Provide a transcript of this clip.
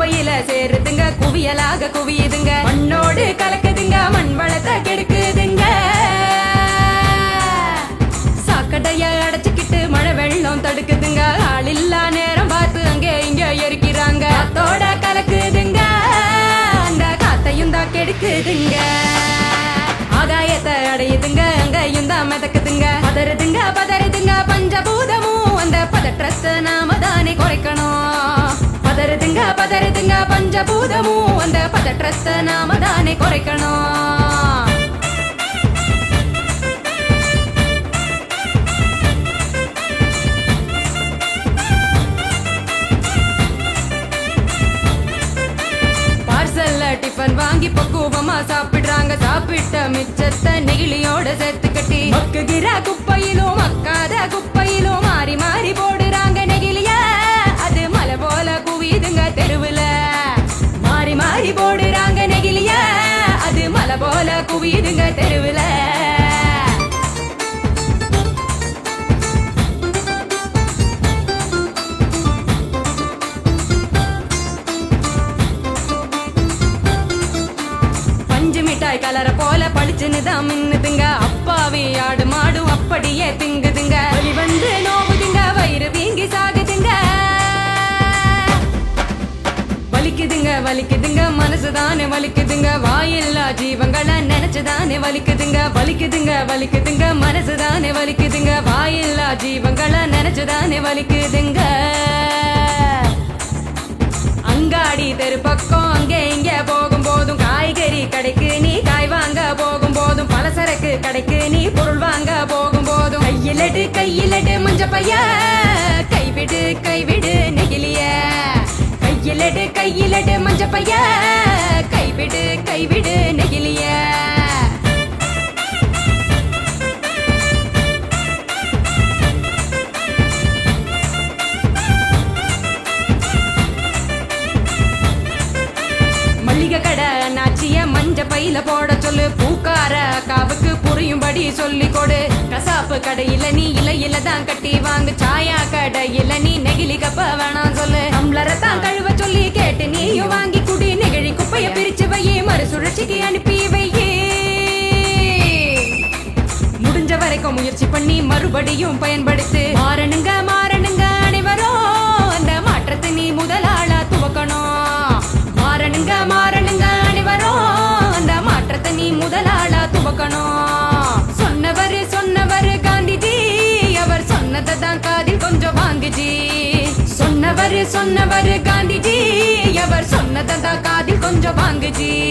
குப்பையில சேருதுங்க குவியலாக குவியுதுங்க. மண்ணோடு கலக்குதுங்க மண் வளத்தை கெடுக்குதுங்க. சாக்கடைய அடைச்சுக்கிட்டு மழை வெள்ளம் தடுக்குதுங்க. ஆள் நேரம் பார்த்து அங்க இங்க எரிக்கிறாங்க. காத்தோட கலக்குதுங்க. அந்த காத்தையும் தான் கெடுக்குதுங்க. ஆகாயத்தை அடையுதுங்க அங்கையும் தான் மிதக்குதுங்க. பதறுதுங்க பதறுதுங்க பஞ்சபூதமும் அந்த பதற்றத்தை நாம தானே குறைக்கணும். பதறுதுங்க பஞ்சபூதமும் அந்த பதற்றத்தை நாம தானே குறைக்கணும் டிஃபன் வாங்கி பக்குவமா சாப்பிடுறாங்க. சாப்பிட்ட மிச்சத்தை நெகிழியோட சேர்த்து கட்டி. மக்குகிற குப்பையிலும் மக்காத குப்பை குவியுதுங்க தெருவில். பஞ்சு மிட்டாய் கலரை போல பளிச்சுன்னு தான் மின்னுதுங்க. அப்பாவே வலிக்குதுங்க வலிக்குதுங்க மனசுதானே வலிக்குதுங்க. வாயில்லா ஜீவங்களை நினைச்சுதானே வலிக்குதுங்க. வலிக்குதுங்க வலிக்குதுங்க மனசுதானே வலிக்குதுங்க. வாயில்லா ஜீவங்களை நினைச்சுதானே வலிக்குதுங்க. அங்காடி தெரு பக்கம் அங்கே இங்க போகும் போதும் காய்கறி கடைக்கு நீ காய் வாங்க போகும் போதும் பலசரக்கு கடைக்கு நீ பொருள் வாங்க போகும் போதும். கையிலடு கையிலடு முஞ்ச பைய கைவிடு கைவிடு கையிலடு கையிலடு மஞ்ச பைய கைவிடு கைவிடு நெகிலிய மல்லிகை கடை நாச்சிய மஞ்ச பையில போட சொல்லு புரியும்படி சொல்லி கொடு கசாப்பு கடையில நீ இலையில தான் கட்டி வாங்கு. சாயா கடையில நீ நெகிழி கப்ப வேணாம் சொல்லு. டம்ளரை தான் கழுவ சொல்லி கேட்டு நீயும் வாங்கி குடி. நெகிழி குப்பைய பிரிச்சு வையே மறுசுழற்சிக்கு அனுப்பி வையே. முடிஞ்ச வரைக்கும் முயற்சி பண்ணி மறுபடியும் பயன்படுத்து. மாறணுங்க மாறணுங்க அனைவரும் அந்த மாற்றத்தை நீ முதலாளா துவக்கணும். மாறணுங்க மாறணுங்க அனைவரும் அந்த மாற்றத்தை நீ முதலாளா துவக்கணும். காந்திஜி. சொன்னவர் சொன்னவர் காந்திஜி. எவர் சொன்னதா காதில் கொஞ்சம் வாங்குஜி.